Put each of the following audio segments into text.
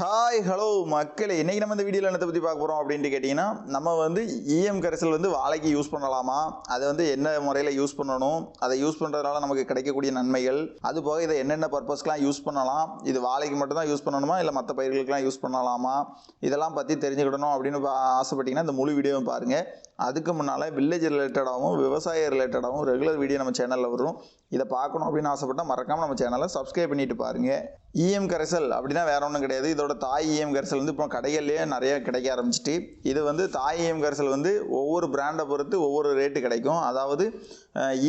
Hi hello மக்களே இன்னைக்கு நம்ம இந்த வீடியோவில் என்னத்தை பற்றி பார்க்க போகிறோம் அப்படின்ட்டு கேட்டிங்கன்னா நம்ம வந்து இஎம் கரைசல் வந்து வாழைக்கு யூஸ் பண்ணலாமா? அதை வந்து என்ன முறையில் யூஸ் பண்ணணும்? அதை யூஸ் பண்ணுறதுனால நமக்கு கிடைக்கக்கூடிய நன்மைகள்? அது போக இதை என்னென்ன பர்பஸ்க்கெலாம் யூஸ் பண்ணலாம்? இது வாழைக்கு மட்டும்தான் யூஸ் பண்ணணுமா? இல்லை மற்ற பயிர்களுக்கெலாம் யூஸ் பண்ணலாமா? இதெல்லாம் பற்றி தெரிஞ்சுக்கிடணும் அப்படின்னு பா- ஆசைப்பட்டீங்கன்னா இந்த முழு வீடியோவும் பாருங்கள் அதுக்கு முன்னால் வில்லேஜ் ரிலேட்டடாகவும் விவசாய ரிலேட்டடாகவும் ரெகுலர் வீடியோ நம்ம சேனலில் வரும். இதை பார்க்கணும் அப்படின்னு ஆசைப்பட்டால் மறக்காமல் நம்ம சேனலை சப்ஸ்கிரைப் பண்ணிட்டு பாருங்கள் இஎம் கரைசல் அப்படின்னா வேற ஒன்றும் கிடையாது. இதோட தாய் இஎம் கரைசல் வந்து இப்போ கடைகள்லேயே நிறைய கிடைக்க ஆரம்பிச்சிட்டு இது வந்து தாய் இஎம் கரைசல் வந்து ஒவ்வொரு பிராண்டை பொறுத்து ஒவ்வொரு ரேட்டு கிடைக்கும். அதாவது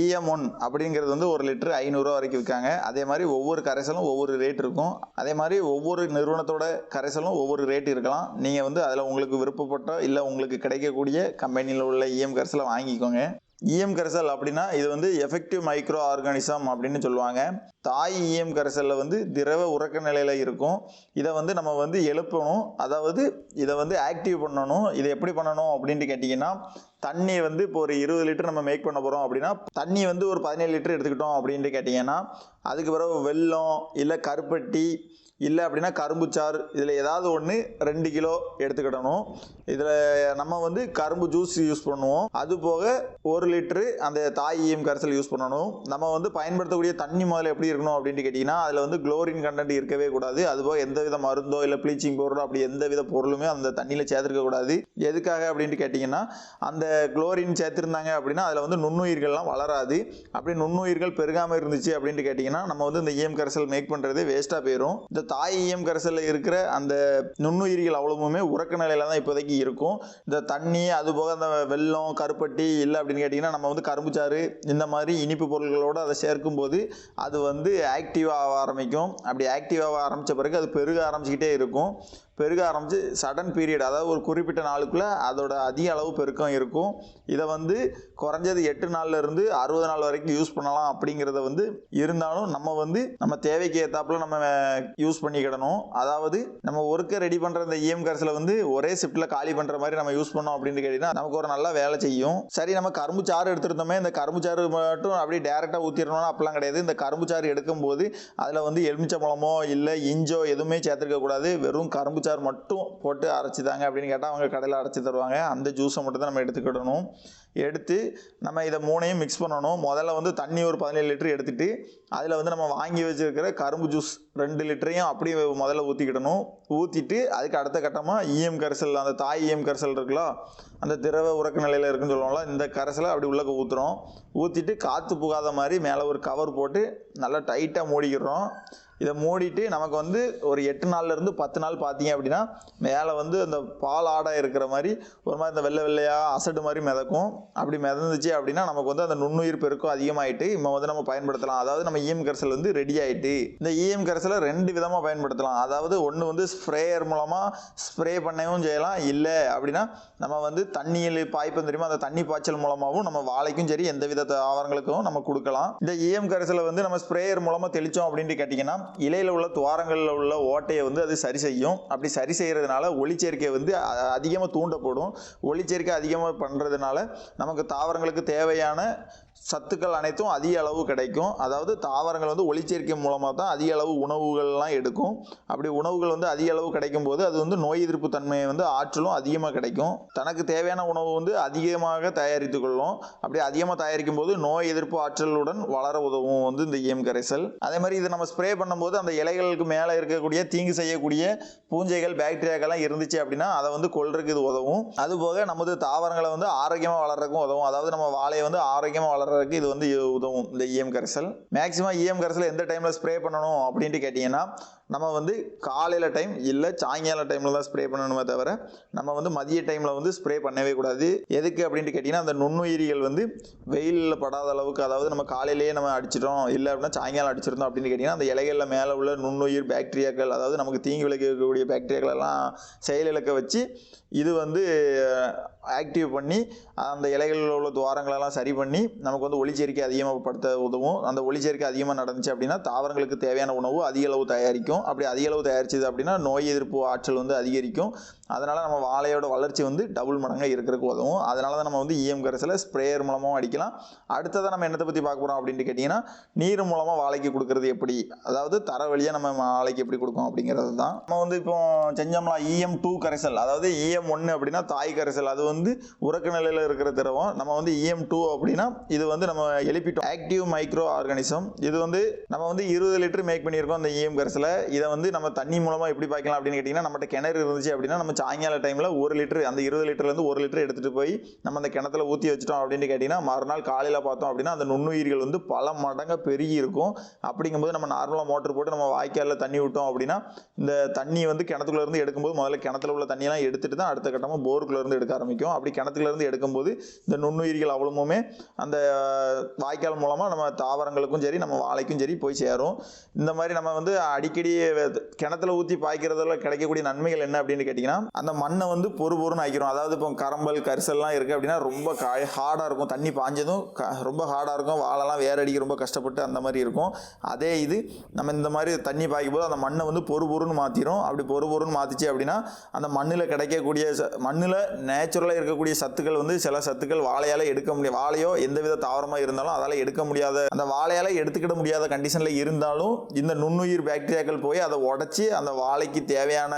இஎம் ஒன் அப்படிங்கிறது வந்து ஒரு லிட்டர் ஐநூறுரூவா வரைக்கும் விற்காங்க. அதே மாதிரி ஒவ்வொரு கரைசலும் ஒவ்வொரு ரேட் இருக்கும். அதே மாதிரி ஒவ்வொரு நிறுவனத்தோட கரைசலும் ஒவ்வொரு ரேட் இருக்கலாம். நீங்கள் வந்து அதில் உங்களுக்கு விருப்பப்பட்ட இல்லை உங்களுக்கு கிடைக்கக்கூடிய கம்பெனியில் உள்ள இஎம் கரைசலை வாங்கிக்கோங்க. இஎம் கரைசல் அப்படின்னா இது வந்து எஃபெக்டிவ் மைக்ரோ ஆர்கானிசம் அப்படின்னு சொல்லுவாங்க. தாய் இஎம் கரைசலில் வந்து திரவ உறக்க நிலையில் இருக்கும். இதை வந்து நம்ம வந்து எழுப்பணும். அதாவது இதை வந்து ஆக்டிவ் பண்ணணும். இதை எப்படி பண்ணணும் அப்படின்ட்டு கேட்டிங்கன்னா தண்ணி வந்து இப்போ ஒரு இருபது லிட்டர் நம்ம மேக் பண்ண போகிறோம் அப்படின்னா தண்ணி வந்து ஒரு பதினேழு லிட்டர் எடுத்துக்கிட்டோம் அப்படின்ட்டு கேட்டிங்கன்னா அதுக்கு பிறகு வெல்லம் இல்லை கருப்பட்டி இல்லை அப்படின்னா கரும்புச்சாறு இதில் ஏதாவது ஒன்று ரெண்டு கிலோ எடுத்துக்கிடணும். இதில் நம்ம வந்து கரும்பு ஜூஸ் யூஸ் பண்ணுவோம். அது போக ஒரு லிட்டரு அந்த தாய் ஈயம் கரைசல் யூஸ் பண்ணணும். நம்ம வந்து பயன்படுத்தக்கூடிய தண்ணி முதல்ல எப்படி இருக்கணும் அப்படின்ட்டு கேட்டிங்கன்னா அதில் வந்து குளோரின் கண்டென்ட் இருக்கவே கூடாது. அது போக எந்த வித மருந்தோ இல்லை ப்ளீச்சிங் பவுடரோ அப்படி எந்த வித பொருளுமே அந்த தண்ணியில் சேர்த்துருக்கக்கூடாது எதுக்காக அப்படின்ட்டு கேட்டிங்கன்னா அந்த குளோரின் சேர்த்துருந்தாங்க அப்படின்னா அதில் வந்து நுண்ணுயிர்கள்லாம் வளராது. அப்படி நுண்ணுயிர்கள் பெருகாமல் இருந்துச்சு அப்படின்ட்டு கேட்டிங்கன்னா நம்ம வந்து இந்த இஎம் கரைசல் மேக் பண்ணுறதே வேஸ்ட்டாக போயிடும் இந்த தாய் இஎம் கரைசலில் இருக்கிற அந்த நுண்ணுயிரிகள் அவ்வளவுமே உறக்க நிலையில தான் இப்போதைக்கு இருக்கும். இந்த தண்ணி அது போக அந்த வெல்லம் கருப்பட்டி இல்லை அப்படின்னு கேட்டிங்கன்னா நம்ம வந்து கரும்புச்சாறு இந்த மாதிரி இனிப்பு பொருட்களோடு அதை சேர்க்கும்போது அது வந்து ஆக்டிவாக ஆரம்பிக்கும். அப்படி ஆக்டிவாக ஆரம்பித்த பிறகு அது பெருக ஆரம்பிச்சுக்கிட்டே இருக்கும். பெருக ஆரம்பித்து சடன் பீரியட் அதாவது ஒரு குறிப்பிட்ட நாளுக்குள்ளே அதோட அதிக அளவு பெருக்கம் இருக்கும். இதை வந்து குறைஞ்சது எட்டு நாள்ல இருந்து அறுபது நாள் வரைக்கும் யூஸ் பண்ணலாம் அப்படிங்கிறத வந்து இருந்தாலும் நம்ம வந்து நம்ம தேவைக்கு ஏற்றாப்புல நம்ம யூஸ் பண்ணிக்கிடணும் அதாவது நம்ம ஒர்க்கை ரெடி பண்ணுற இந்த இஎம் கார்ஸில் வந்து ஒரே ஷிஃப்ட்டில் காலி பண்ணுற மாதிரி நம்ம யூஸ் பண்ணோம் அப்படின்னு கேட்டிங்கன்னா நமக்கு ஒரு நல்ல வேலை செய்யும். சரி நம்ம கரும்பு சாறு எடுத்துருந்தோமே இந்த கரும்பு சாறு மட்டும் அப்படியே டேரெக்டாக ஊற்றிடணும்னா அப்படிலாம் கிடையாது. இந்த கரும்பு சாறு எடுக்கும்போது அதில் வந்து எலுமிச்சம்பழமோ இல்லை இஞ்சோ எதுவுமே சேர்த்துருக்க கூடாது. வெறும் கரும்பு சாறு மட்டும் போட்டு அரைச்சி தாங்க அப்படின்னு கேட்டால் அவங்க கடையில் அரைச்சி தருவாங்க. அந்த ஜூஸை மட்டும் தான் நம்ம எடுத்துக்கிடணும். எடுத்து நம்ம இதை மூணையும் மிக்ஸ் பண்ணணும். முதல்ல வந்து தண்ணி ஒரு பதினேழு லிட்டர் எடுத்துகிட்டு அதில் வந்து நம்ம வாங்கி வச்சிருக்கிற கரும்பு ஜூஸ் ரெண்டு லிட்டரையும் அப்படியே முதல்ல ஊற்றிக்கிடணும் ஊற்றிட்டு அதுக்கு அடுத்த கட்டமாக இஎம் கரைசல் அந்த தாய் இஎம் கரைசல் இருக்குல்ல அந்த திரவ உறக்க நிலையில் இருக்குன்னு சொல்லுவோம்ல இந்த கரைசலை அப்படி உள்ளக்க ஊற்றுறோம் ஊற்றிட்டு காற்று புகாத மாதிரி மேலே ஒரு கவர் போட்டு நல்லா டைட்டாக மூடிக்கிறோம் இதை மூடிட்டு நமக்கு வந்து ஒரு எட்டு நாள்லேருந்து பத்து நாள் பார்த்தீங்க அப்படின்னா மேலே வந்து அந்த பால் ஆடை இருக்கிற மாதிரி ஒரு மாதிரி இந்த வெள்ளை வெள்ளையாக அசடு மாதிரி மிதக்கும். அப்படி மிதந்துச்சு அப்படின்னா நமக்கு வந்து அந்த நுண்ணுயிர் பெருக்கம் அதிகமாயிட்டு இப்போ வந்து நம்ம பயன்படுத்தலாம். அதாவது நம்ம இஎம் கரைசல் வந்து ரெடி ஆகிட்டு இந்த இஎம் கரைசலை ரெண்டு விதமாக பயன்படுத்தலாம். அதாவது ஒன்று வந்து ஸ்ப்ரேயர் மூலமாக ஸ்ப்ரே பண்ணவும் செய்யலாம். இல்லை அப்படின்னா நம்ம வந்து தண்ணியில் பாய்ப்பம் தெரியுமா? அந்த தண்ணி பாய்ச்சல் மூலமாகவும் நம்ம வாழைக்கும் சரி எந்த வித தாவரங்களுக்கும் நம்ம கொடுக்கலாம். இந்த இஎம் கரைசலை வந்து நம்ம ஸ்ப்ரேயர் மூலமாக தெளித்தோம் அப்படின்ட்டு கேட்டிங்கன்னா இலையில் உள்ள துவாரங்களில் உள்ள ஓட்டையை வந்து அது சரி செய்யும். அப்படி சரி செய்கிறதுனால ஒளிச்சேர்க்கை வந்து அதிகமாக தூண்டப்படும். ஒளிச்சேர்க்கை அதிகமாக பண்ணுறதுனால நமக்கு தாவரங்களுக்கு தேவையான சத்துக்கள் அனைத்தும் அதிக அளவு கிடைக்கும். அதாவது தாவரங்கள் வந்து ஒளிச்சேர்க்கை மூலமாக தான் அதிக அளவு உணவுகள்லாம் எடுக்கும். அப்படி உணவுகள் வந்து அதிக அளவு கிடைக்கும் போது அது வந்து நோய் எதிர்ப்பு தன்மையை வந்து ஆற்றலும் அதிகமாக கிடைக்கும். தனக்கு தேவையான உணவு வந்து அதிகமாக தயாரித்து கொள்ளும். அப்படி அதிகமாக தயாரிக்கும் போது நோய் எதிர்ப்பு ஆற்றலுடன் வளர உதவும் வந்து இந்த இஎம் கரைசல். அதே மாதிரி இதை நம்ம ஸ்ப்ரே பண்ணும்போது அந்த இலைகளுக்கு மேலே இருக்கக்கூடிய தீங்கு செய்யக்கூடிய பூஞ்சைகள் பாக்டீரியாக்கெல்லாம் இருந்துச்சு அப்படின்னா அதை வந்து கொள்றதுக்கு இது உதவும். அதுபோக நமது தாவரங்களை வந்து ஆரோக்கியமாக வளர்றதுக்கும் உதவும். அதாவது நம்ம வாழையை வந்து ஆரோக்கியமாக வளர்றதுக்கு இது வந்து உதவும். இந்த இஎம் கரைசல். மேக்ஸிமம் இஎம் கரைசல் எந்த டைமில் ஸ்ப்ரே பண்ணணும் அப்படின்ட்டு கேட்டிங்கன்னா நம்ம வந்து காலையில் டைம் இல்லை சாயங்கால டைமில் தான் ஸ்ப்ரே பண்ணணுமே தவிர நம்ம வந்து மதிய டைமில் வந்து ஸ்ப்ரே பண்ணவே கூடாது. எதுக்கு அப்படின்ட்டு கேட்டிங்கன்னா அந்த நுண்ணுயிரிகள் வந்து வெயிலில் படாத அளவுக்கு அதாவது நம்ம காலையிலேயே நம்ம அடிச்சிட்டோம் இல்லை அப்படின்னா சாயங்காலம் அடிச்சிருந்தோம் அப்படின்னு கேட்டிங்கன்னா அந்த இலைகளில் மேலே உள்ள நுண்ணுயிர் பாக்டீரியாக்கள் அதாவது நமக்கு தீங்கு விளைவிக்கக்கூடிய பாக்டீரியாக்கள் எல்லாம் செயலிழக்க வச்சு இது வந்து ஆக்டிவ் பண்ணி அந்த இலைகளில் உள்ள துவாரங்களெல்லாம் சரி பண்ணி நமக்கு வந்து ஒளிச்சேர்க்கை அதிகமாக படுத்த உதவும். அந்த ஒளிச்சேர்க்கை அதிகமாக நடந்துச்சு அப்படின்னா தாவரங்களுக்கு தேவையான உணவு அதிக அளவு தயாரிக்கும். அப்படி அதிக அளவு தயாரிச்சது அப்படின்னா நோய் எதிர்ப்பு ஆற்றல் வந்து அதிகரிக்கும். அதனால் நம்ம வாழையோட வளர்ச்சி வந்து டபுள் மடங்காக இருக்கிறதுக்கு உதவும். அதனால தான் நம்ம வந்து இஎம் கரைசலை ஸ்ப்ரேயர் மூலமாகவும் அடிக்கலாம். அடுத்ததாக நம்ம என்னத்தை பற்றி பார்க்க போகிறோம் அப்படின்ட்டு கேட்டிங்கன்னா நீர் மூலமாக வாழைக்கு கொடுக்குறது எப்படி? அதாவது தர வழியாக நம்ம வாழைக்கு எப்படி கொடுக்கும் அப்படிங்கிறது தான். நம்ம வந்து இப்போ செஞ்சோம்னா இஎம் டூ கரைசல். அதாவது இஎம் ஒன்று அப்படின்னா தாய் கரைசல். அது வந்து உறக்க நிலையில் இருக்கிற திரவம். நம்ம வந்து இஎம் டூ அப்படின்னா இது வந்து நம்ம எழுப்பிட்டோம். ஆக்டிவ் மைக்ரோ ஆர்கானிசம் இது வந்து நம்ம வந்து இருபது லிட்டர் மேக் பண்ணியிருக்கோம் அந்த இஎம் கரைசலை. இதை வந்து நம்ம தண்ணி மூலமாக எப்படி பாய்க்கலாம் அப்படின்னு கேட்டிங்கன்னா நம்மகிட்ட கிணறு இருந்துச்சு அப்படின்னா நம்ம சாயங்கால டைமில் ஒரு லிட்டர் அந்த இருபது லிட்டர்லேருந்து ஒரு லிட்டர் எடுத்துகிட்டு போய் நம்ம அந்த கிணத்துல ஊற்றி வச்சிட்டோம் அப்படின்னு கேட்டிங்கன்னா மறுநாள் காலையில் பார்த்தோம் அப்படின்னா அந்த நுண்ணுயிர்கள் வந்து பல மடங்காக பெருகி இருக்கும். அப்படிங்கும்போது நம்ம நார்மலாக மோட்டர் போட்டு நம்ம வாய்க்காலில் தண்ணி விட்டோம் அப்படின்னா இந்த தண்ணி வந்து கிணத்துக்குள்ள இருந்து எடுக்கும்போது முதல்ல கிணத்துல உள்ள தண்ணியெல்லாம் எடுத்துட்டு தான் அடுத்த கட்டமாக போருக்குள்ள இருந்து எடுக்க ஆரம்பிக்கும். அப்படி கிணத்துல இருந்து எடுக்கும்போது இந்த நுண்ணுயிர்கள் அவ்வளவுமே அந்த வாய்க்கால் மூலமாக நம்ம தாவரங்களுக்கும் சரி நம்ம வாழைக்கும் சரி போய் சேரும். இந்த மாதிரி நம்ம வந்து அடிக்கடி கிணத்துல ஊற்றி பாய்க்கிறதுல கிடைக்கக்கூடிய நன்மைகள் என்ன அப்படின்னு கேட்டிங்கன்னா அந்த மண்ணை வந்து பொறு பொறுன்னு ஆக்கிரும் அதாவது இப்போ கரம்பல் கரிசல்லாம் இருக்குது அப்படின்னா ரொம்ப காய் ஹார்டாக இருக்கும். தண்ணி பாஞ்சதும் க ரொம்ப ஹார்டாக இருக்கும். வாழைலாம் வேற அடிக்க ரொம்ப கஷ்டப்பட்டு அந்த மாதிரி இருக்கும். அதே இது நம்ம இந்த மாதிரி தண்ணி பாய்க்கும் போது அந்த மண்ணை வந்து பொறு பொறுன்னு மாற்றிடும் அப்படி பொறு பொறுன்னு மாற்றிச்சு அப்படின்னா அந்த மண்ணில் கிடைக்கக்கூடிய ச- மண்ணில் நேச்சுரலாக இருக்கக்கூடிய சத்துக்கள் வந்து சில சத்துக்கள் வாழையால் எடுக்க முடியும் வாழையோ எந்தவித தாவரமாக இருந்தாலும் அதால் எடுக்க முடியாத அந்த வாழையால் எடுத்துக்கிட முடியாத கண்டிஷனில் இருந்தாலும் இந்த நுண்ணுயிர் பாக்டீரியாக்கள் போய் போய் அதை உடச்சி அந்த வாழைக்கு தேவையான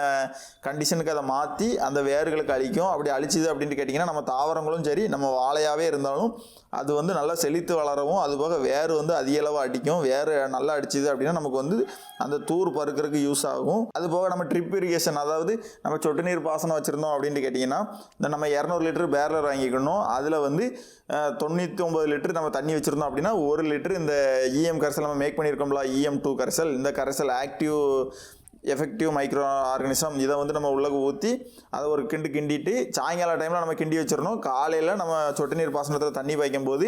கண்டிஷனுக்கு அதை மாற்றி அந்த வேர்களுக்கு அழிக்கும். அப்படி அழிச்சிது அப்படின்ட்டு கேட்டிங்கன்னா நம்ம தாவரங்களும் சரி நம்ம வாழையாகவே இருந்தாலும் அது வந்து நல்லா செழித்து வளரவும் அதுபோக வேர் வந்து அதிக அளவு அடிக்கும். வேர் நல்லா அடிச்சுது அப்படின்னா நமக்கு வந்து அந்த தூர் பருக்கிறதுக்கு யூஸ் ஆகும். அதுபோக நம்ம ட்ரிப் இரிகேஷன் அதாவது நம்ம சொட்டு நீர் பாசனம் வச்சுருந்தோம் அப்படின்ட்டு கேட்டிங்கன்னா இந்த நம்ம இரநூறு லிட்டர் பேரலர் வாங்கிக்கணும். அதில் வந்து தொண்ணூற்றி ஒம்பது லிட்டர் நம்ம தண்ணி வச்சுருந்தோம் அப்படின்னா ஒரு லிட்டர் இந்த இஎம் கரைசல் நம்ம மேக் பண்ணியிருக்கோம்ல இஎம் டூ கரைசல். இந்த கரைசல் ஆக்டிவ் எஃபெக்டிவ் மைக்ரோ ஆர்கனிசம் இதை வந்து நம்ம உள்ளே ஊற்றி அதை ஒரு கிண்டு கிண்டிட்டு சாயங்கால டைமில் நம்ம கிண்டி வச்சிடணும். காலையில் நம்ம சொட்டு நீர் பாசனத்தில் தண்ணி பாய்க்கும் போது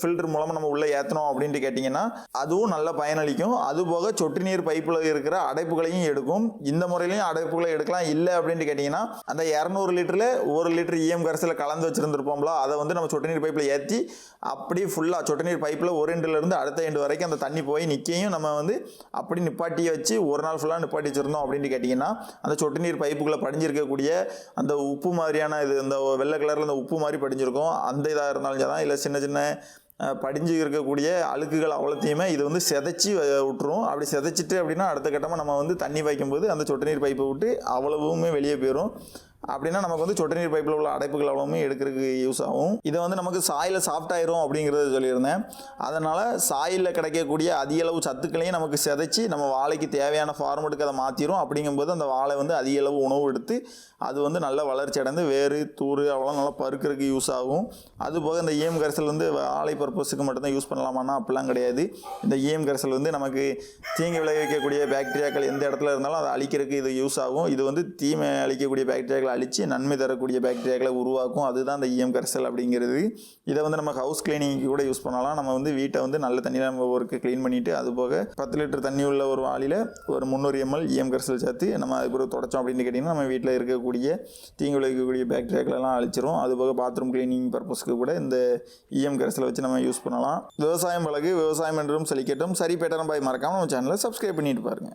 ஃபில்டர் மூலமாக நம்ம உள்ளே ஏற்றணும் அப்படின்ட்டு கேட்டிங்கன்னா அதுவும் நல்ல பயனளிக்கும். அதுபோக சொட்டு நீர் பைப்பில் இருக்கிற அடைப்புகளையும் எடுக்கும். இந்த முறையிலையும் அடைப்புகளை எடுக்கலாம். இல்லை அப்படின்ட்டு கேட்டிங்கன்னா அந்த இரநூறு லிட்டரில் ஒரு லிட்டர் இஎம் கரைசலில் கலந்து வச்சுருந்துருப்போம்ல அதை வந்து நம்ம சொட்டு நீர் பைப்பில் ஏற்றி அப்படியே ஃபுல்லாக சொட்டு நீர் பைப்பில் ஒரு எண்டுலேருந்து அடுத்த எண்டு வரைக்கும் அந்த தண்ணி போய் நிற்கையும் நம்ம வந்து அப்படி நிப்பாட்டி வச்சு ஒரு நாள் ஃபுல்லாக நிப்பாட்டி வச்சுருந்தோம் அப்படின்ட்டு கேட்டிங்கன்னா அந்த சொட்டு நீர் பைப்புக்குள்ளே படிஞ்சிருக்கக்கூடிய அந்த உப்பு மாதிரியான இது இந்த வெள்ளை கலரில் அந்த உப்பு மாதிரி படிஞ்சிருக்கும். அந்த இதாக இருந்தாலும் தான் இல்லை சின்ன சின்ன படிஞ்சு இருக்கக்கூடிய அழுக்குகள் அவ்வளோத்தையுமே இது வந்து செதைச்சி விட்டுரும். அப்படி செதைச்சிட்டு அப்படின்னா அடுத்த கட்டமாக நம்ம வந்து தண்ணி வைக்கும்போது அந்த சொட்டு நீர் பைப்பை விட்டு அவ்வளவுமே வெளியே போயிடும் அப்படின்னா நமக்கு வந்து சொட்டு நீர் பைப்பில் உள்ள அடைப்புகள் அவ்வளவுமே எடுக்கிறதுக்கு யூஸ் ஆகும். இதை வந்து நமக்கு சாயில் சாஃப்டாயிரும் அப்படிங்கிறத சொல்லியிருந்தேன். அதனால் சாயிலில் கிடைக்கக்கூடிய அதிக அளவு சத்துக்களையும் நமக்கு சிதைச்சி நம்ம வாழைக்கு தேவையான ஃபார்மெட்டுக்கு அதை மாற்றிடும் அப்படிங்கும்போது அந்த வாழை வந்து அதிக அளவு உணவு எடுத்து அது வந்து நல்ல வளர்ச்சி அடைந்து வேறு தூறு அவ்வளோ நல்லா பருக்கிறதுக்கு யூஸ் ஆகும். அதுபோக இந்த இஎம் கரைசல் வந்து வாழை பர்பஸுக்கு மட்டும்தான் யூஸ் பண்ணலாமான்னா அப்படிலாம் கிடையாது. இந்த இஎம் கரைசல் வந்து நமக்கு தீங்கு விளைவிக்கக்கூடிய பாக்டீரியாக்கள் எந்த இடத்துல இருந்தாலும் அதை அழிக்கிறதுக்கு இது யூஸ் ஆகும். இது வந்து தீமை அழிக்கக்கூடிய பாக்டீரியாக்கள் அழித்து நன்மை தரக்கூடிய பாக்டீரியாக்களை உருவாக்கும். அதுதான் இந்த இஎம் கரைசல் அப்படிங்கிறது. இதை வந்து நம்ம ஹவுஸ் கிளீனிங்க்கு கூட யூஸ் பண்ணலாம். நம்ம வந்து வீட்டை வந்து நல்ல தண்ணியில் நம்ம ஒர்க்கு க்ளீன் பண்ணிவிட்டு அது போக பத்து லிட்டர் தண்ணி உள்ள ஒரு வாளியில் ஒரு முந்நூறு எம்எல் இஎம் கரைசல் சேர்த்து நம்ம அது தொடச்சோம் அப்படின்னு கேட்டிங்கன்னா நம்ம வீட்டில் இருக்கக்கூடிய தீங்கு விளைவிக்கக்கூடிய பாக்டீரியாக்களெல்லாம் அழிச்சிரும். அது போக பாத்ரூம் க்ளீனிங் பர்பஸ்க்கு கூட இந்த இஎம் கரைசலை வச்சு நம்ம யூஸ் பண்ணலாம். விவசாயம் பழகு விவசாயம் என்றும் செழிக்கட்டும் சரி பேட்டரம் பாய் மறக்காமல் நம்ம சேனலை சப்ஸ்கிரைப் பண்ணிட்டு பாருங்கள்